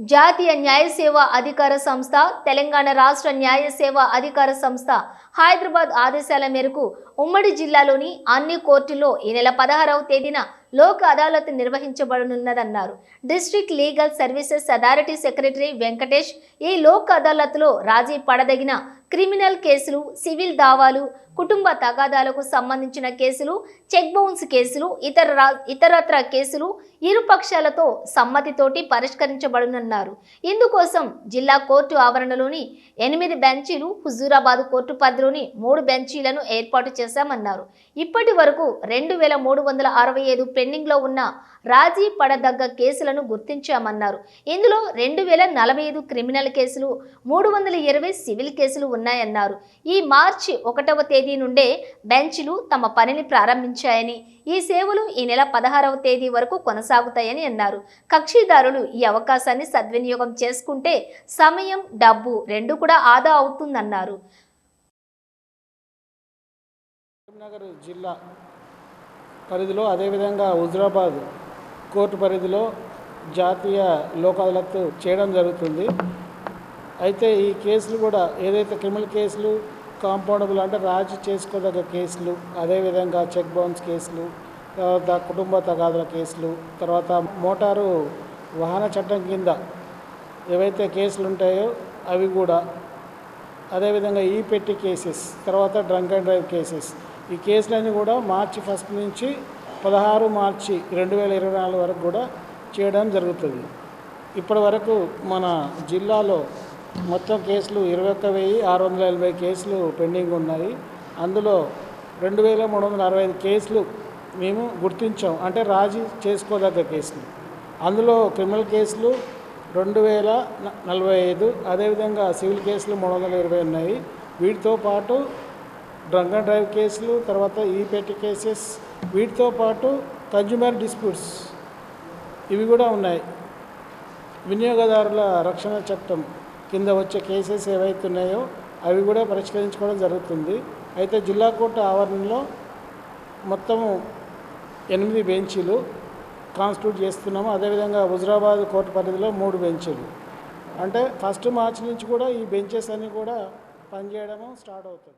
జాతీయ న్యాయ సేవా అధికార సంస్థ తెలంగాణ రాష్ట్ర న్యాయ సేవా అధికార సంస్థ హైదరాబాద్ ఆదేశాల మేరకు ఉమ్మడి జిల్లాలోని అన్ని కోర్టుల్లో ఈ నెల పదహారవ తేదీన Lok Adalat నిర్వహించబడనున్నదన్నారు. District legal services authority secretary Venkatesh ఈ లోక్ అదాలత్లో రాజీ పడదగిన క్రిమినల్ కేసులు సివిల్ దావాలు కుటుంబ తగాదాలకు సంబంధించిన కేసులు చెక్ బౌన్స్ కేసులు ఇతర రా- ఇతరత్ర కేసులు ఇరు పక్షాలతో సమ్మతితోటి పరిష్కరించబడునన్నారు. ఇందుకోసం జిల్లా కోర్టు ఆవరణలోని ఎనిమిది బెంచీలు హుజూరాబాద్ కోర్టు పరిధిలోని మూడు బెంచీలను ఏర్పాటు చేశామన్నారు. ఇప్పటి వరకు రెండు వేల మూడు వందల అరవై ఐదు పెండింగ్లో ఉన్న రాజీ పడదగ్గ కేసులను గుర్తించామన్నారు. ఇందులో రెండు వేల నలభై ఐదు క్రిమినల్ కేసులు మూడు వందల ఇరవై సివిల్ కేసులు ఉన్నాయన్నారు. ఈ మార్చి ఒకటవ తేదీ నుండే బెంచ్లు తమ పనిని ప్రారంభించాయని ఈ సేవలు ఈ నెల పదహారవ తేదీ వరకు కొనసాగుతాయని అన్నారు. కక్షిదారులు ఈ అవకాశాన్ని సద్వినియోగం చేసుకుంటే సమయం డబ్బు రెండు కూడా ఆదా అవుతుందన్నారు. జిల్లా పరిధిలో అదేవిధంగా హుజరాబాద్ కోర్టు పరిధిలో జాతీయ లోక్ అదాలత్ చేయడం జరుగుతుంది. అయితే ఈ కేసులు కూడా ఏదైతే క్రిమినల్ కేసులు కాంపౌండబుల్ అంటే రాజీ చేసుకోదగ్గ కేసులు అదేవిధంగా చెక్ బౌన్స్ కేసులు తర్వాత కుటుంబ తగాదుల కేసులు తర్వాత మోటారు వాహన చట్టం కింద ఏవైతే కేసులు ఉంటాయో అవి కూడా అదేవిధంగా ఈ పెట్టి కేసెస్ తర్వాత డ్రంక్ అండ్ డ్రైవ్ కేసెస్ ఈ కేసులన్నీ కూడా మార్చి ఫస్ట్ నుంచి పదహారు మార్చి రెండు వేల ఇరవై నాలుగు వరకు కూడా చేయడం జరుగుతుంది. ఇప్పటి వరకు మన జిల్లాలో మొత్తం కేసులు ఇరవై ఒక్క వెయ్యి ఆరు వందల ఎనభై కేసులు పెండింగ్ ఉన్నాయి. అందులో రెండు వేల మూడు వందల అరవై ఐదు కేసులు మేము గుర్తించాం. అంటే రాజీ చేసుకోదగ్గ కేసులు. అందులో క్రిమినల్ కేసులు రెండు వేల నలభై ఐదు అదేవిధంగా సివిల్ కేసులు మూడు వందల ఇరవై ఉన్నాయి. వీటితో పాటు డ్రంక్ అండ్ డ్రైవ్ కేసులు తర్వాత ఈ పెట్టి కేసెస్ వీటితో పాటు కన్జ్యూమర్ డిస్ప్యూట్స్ ఇవి కూడా ఉన్నాయి. వినియోగదారుల రక్షణ చట్టం కింద వచ్చే కేసెస్ ఏవైతే ఉన్నాయో అవి కూడా పరిష్కరించుకోవడం జరుగుతుంది. అయితే జిల్లా కోర్టు ఆవరణలో మొత్తము ఎనిమిది బెంచీలు కాన్స్టిట్యూట్ చేస్తున్నాము. అదేవిధంగా హుజరాబాద్ కోర్టు పరిధిలో మూడు బెంచీలు. అంటే ఫస్ట్ మార్చి నుంచి కూడా ఈ బెంచెస్ అన్నీ కూడా పనిచేయడము స్టార్ట్ అవుతుంది.